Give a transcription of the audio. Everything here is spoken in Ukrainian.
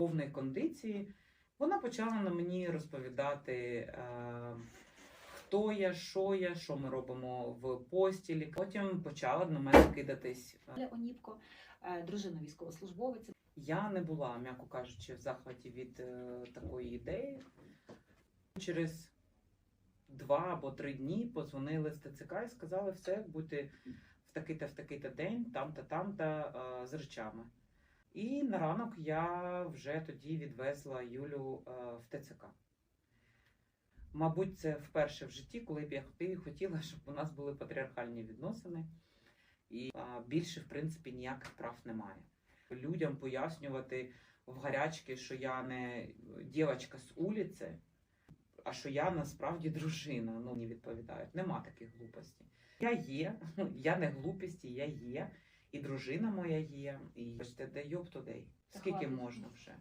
повної кондиції, вона почала на мені розповідати, е, хто я, що я, що ми робимо в постілі. Потім почала на мене кидатись. е, Оніпко, е, дружина військовослужбовиця. Я не була, м'яко кажучи, в захваті від такої ідеї. Через два або три дні позвонили з ТЦК і сказали, все, будьте в такий-то, в такий-то день, там-то е, з речами. І на ранок я вже тоді відвезла Юлю е, в ТЦК. Мабуть, це вперше в житті, коли б я хотіла, щоб у нас були патріархальні відносини. І більше, в принципі, ніяких прав немає людям пояснювати в гарячки, що я не дівчинка з вулиці, а що я насправді дружина. Ну, мені відповідають. Нема таких глупостей. Я є, я не глупісті, я є, і дружина моя є. І де йоб туди. Скільки можна вже?